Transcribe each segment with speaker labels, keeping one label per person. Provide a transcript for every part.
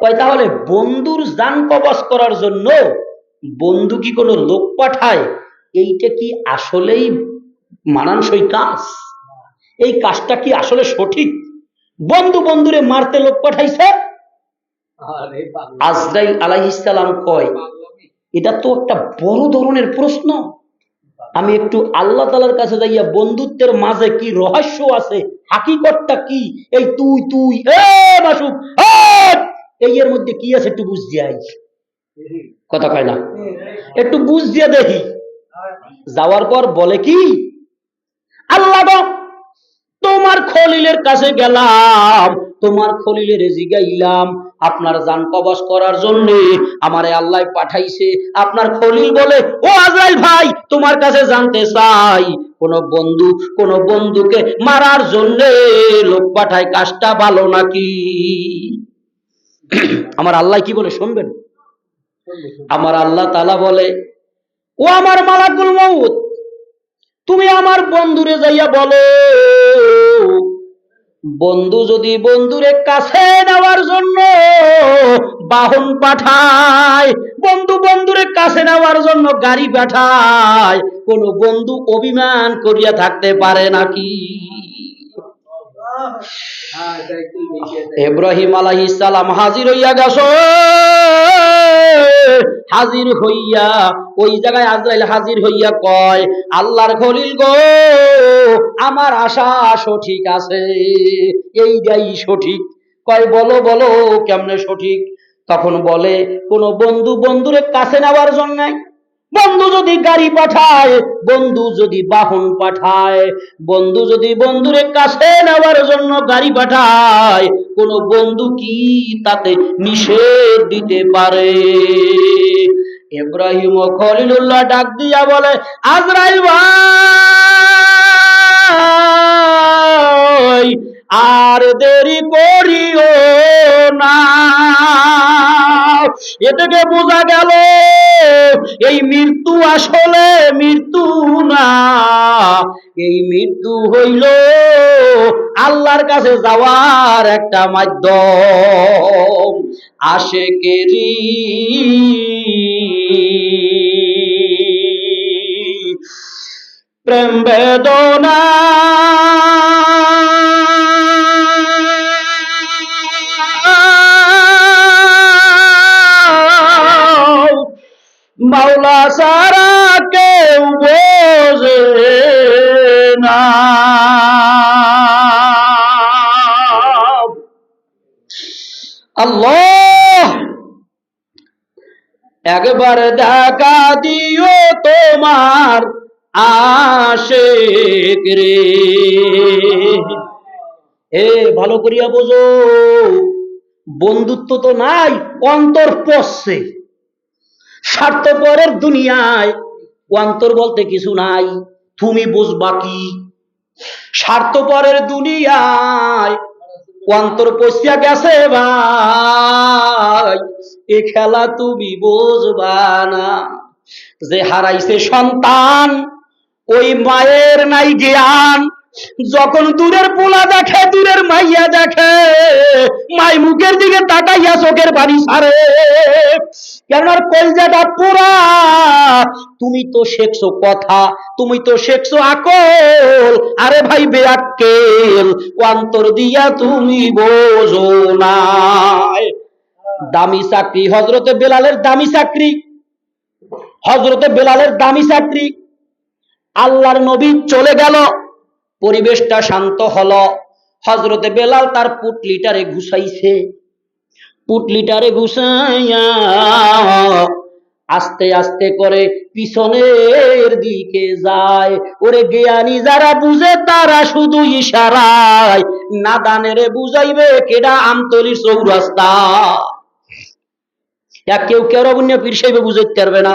Speaker 1: কয় তাহলে বন্ধুর যান কবচ করার জন্য বন্ধু কি কোনো লোক পাঠায়? এইটা কি আসলেই মানানসই কাজ? এই কাজটা কি আসলে সঠিক? বন্ধু বন্ধুরে মারতে লোক পাঠাইছে? আজরাইল আলাইহিসসালাম কয় এটা তো একটা বড় ধরনের প্রশ্ন। আমি একটু আল্লাহ তালার কাছে যাইয়া বন্ধুত্বের মাঝে কি রহস্য আছে? হাকিকতটা কি? এই তুই তুই এ মাসুক! এই এর মধ্যে কি আছে একটু বুঝ দিয়াই কথা কয় না। একটু বুঝ দিয়ে দেখি। যাওয়ার পর বলে কি? আল্লাহ তোমার খলিলের কাছে গেলাম তোমার খলিলের জিগাইলাম আপনার জান কবচ করার জন্য আমারে আল্লাহ পাঠাইছে। আপনার খলিল বলে ও আজরাইল ভাই তোমার কাছে জানতে চাই কোন বন্ধু কোন বন্ধুকে মারার জন্য লোক পাঠায় কাজটা ভালো নাকি? আমার আল্লাহ কি বলে শুনবেন? আমার আল্লাহ তালা বলে, ও আমার মালাকুল মউত, তুমি আমার বন্ধুরে যাইয়া বলো, বন্ধু যদি বন্ধুরে কাছে নেওয়ার জন্য বাহন পাঠায়, বন্ধু বন্ধুরে কাছে নেওয়ার জন্য গাড়ি পাঠায়, কোন বন্ধু অভিমান করিয়া থাকতে পারে নাকি? ইব্রাহিম আলাইহিস সালাম হাজির হইয়া গেছ। হাজির হইয়া, ওই জায়গায় আজরাইল হাজির হইয়া কয়, আল্লাহর খলিল গো, আমার আশা সঠিক আছে, এইটাই সঠিক। কয়, বলো বলো, কেমনে সঠিক? তখন বলে, কোন বন্ধু বন্ধুরে কাছে নেওয়ার জন্য বন্ধু যদি গাড়ি পাঠায়, বন্ধু যদি বাহন পাঠায়, বন্ধু যদি বন্ধুরে কাছে নেওয়ার জন্য গাড়ি পাঠায়, কোন বন্ধু কি তাতে নিষেধ দিতে পারে? ইব্রাহিম ও খলিলুল্লাহ ডাক দিয়া বলে, আজরাইল ভাই, আর দেরি করিও না। এ থেকে বোঝা গেল এই মৃত্যু আসলে মৃত্যু না। এই মৃত্যু হইল আল্লাহর কাছে যাওয়ার একটা মাধ্যম, আশেকেরি। প্রেম বেদনা মাওলা সারা কেউ বোঝে না। আল্লাহ, একবার দেখা দিও তোমার আশেক রে। এ, ভালো করিয়া বোঝো, বন্ধুত্ব তো নাই, অন্তর পড়ছে স্বার্থপরের দুনিয়ায় অন্তর বলতে কিছু নাই, তুমি বুঝবা কি? স্বার্থপরের দুনিয়ায় অন্তর পচিয়া গেছে ভাই, এ খেলা তুমি বুঝবা না। যে হারাইছে সন্তান, ওই মায়ের নাই জ্ঞান যখন দূরের পোলা দেখে, দূরের মাইয়া দেখে, মাই মুখের দিকে তাকাইয়া চোখের পানি ছাড়ে কেন কলজাটা পুরা, তুমি তো শেখছো কথা, তুমি তো শেখছো আকল। আরে ভাই বেআক্কেল, অন্তর দিয়া তুমি বোঝো না। দামি চাকরি হজরতে বেলালের দামি চাকরি হজরতে বেলালের দামি চাকরি। আল্লাহর নবী চলে গেল। পরিবেশটা শান্ত হলো। হজরতে বেলাল তার পুটলিটারে ঘুষাইছে। পুটলিটারে ঘুষাইয়া আস্তে আস্তে করে পিছনের দিকে যায়। ওরে জ্ঞানী যারা বুঝে তারা শুধু ইশারায়, নাদানেরে বুঝাইবে কেডা আমতলির চৌরাস্তা। এক কেউ কেউ অবন্য পীর সাহেবে বুঝাইতে পারবে না,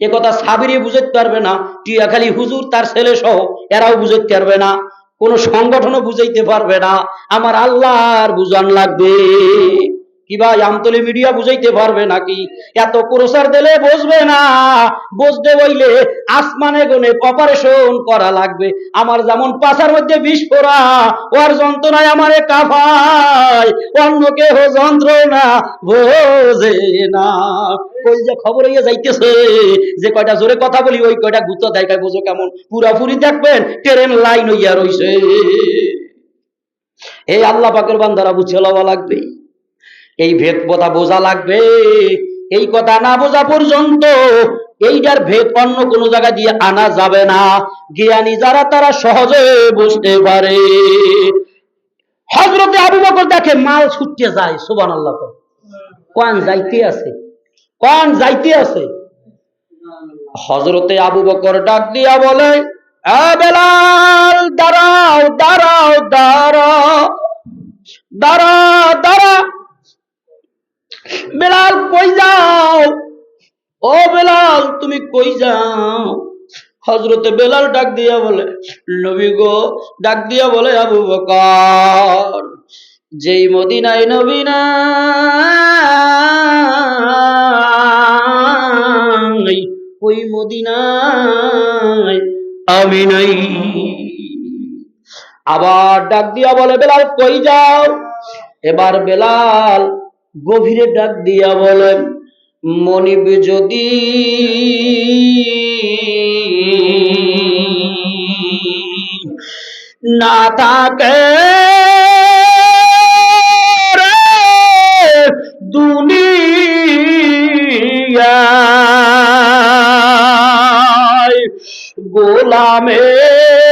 Speaker 1: এ কথা সাবিরে বুঝাইতে পারবে না, টিয়াখালী হুজুর তার ছেলে সহ এরাও বুঝাইতে পারবে না কোন সংগঠনও বুঝাইতে পারবে না। আমার আল্লাহর বুঝান লাগবে। কি ভাই, আমতলি মিডিয়া বুঝাইতে পারবে নাকি? এত প্রচার দিলে বসবে না। বসতে বইলে আসমানে গনে অপারেশন করা লাগবে। আমার যেমন পাশার মধ্যে পড়া, ওর যন্ত্রণায় আমারে কাফায় অন্য কেহ যন্ত্রণা বোঝে না। কই যে খবর হইয়া যাইতেছে? যে কয়টা জোরে কথা বলি, ওই কয়টা গুতো দেখায় বোঝো কেমন। পুরাপুরি দেখবেন, ট্রেন লাইন হইয়া রইছে। এই আল্লাহ পাকের বান্দারা বুঝে লওয়া লাগবে। এই ভেদ কথা বোঝা লাগবে। এই কথা না বোঝা পর্যন্ত এইটার ভেদ অন্য কোনো জায়গা দিয়ে আনা যাবে না। জ্ঞানী যারা, তারা সহজে বুঝতে পারে। হজরতে আবু বকর দেখে মাল ছুটতে যায় সুবান আল্লাহ কোন যাইতে আছে? কোন যাইতে আছে? হজরতে আবু বকর ডাক দিয়া বলে দাঁড়াও দাঁড়াও দাঁড়াও দাঁড়া দাঁড়া বেলাল কই যাও? ও বেলাল, তুমি কই যাও? হজরতে বেলাল ডাক দিয়া বলে, নবী গো, ডাক দিয়া বলে, আবু বকর, যেই মদিনায় নবী নাই, ওই মদিনায় আমি নাই। আবার ডাক দিয়া বলে, বেলাল কই যাও? এবার বেলাল গভীরে ডাক দিয়া বলেন মনিব যদি না থাকে রে দুনিয়ায় গোলামের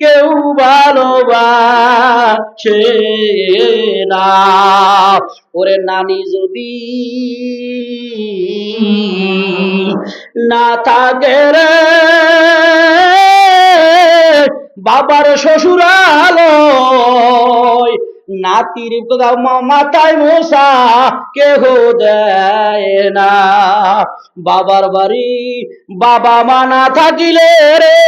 Speaker 1: কেউ ভালোবাসে ওরে নানি যদি না থাকে রে, বাবার শ্বশুরালয় নাতির মাথায় মশা কেহ দেয় না। বাবার বাড়ি বাবা মা না থাকিলে রে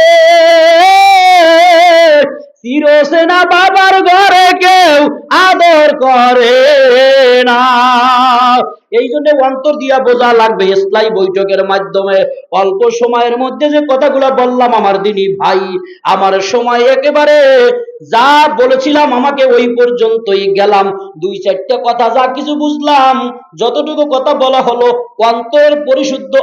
Speaker 1: চিরসেনা বাবার ঘরে কেউ আদর করে না। এই জন্য অন্তর দিয়া বোঝা লাগবে ইসলাই বৈঠকের মাধ্যমে। অল্প সময়ের মধ্যে যে কথাগুলো বললাম আমার দিনী ভাই, আমার সময় একেবারে যা বলেছিলাম আমাকে ওই পর্যন্তই গেলাম। দুই চারটে কথা যা কিছু বুঝলাম, যতটুকু কথা বলা হলো, অন্তর পরিশুদ্ধ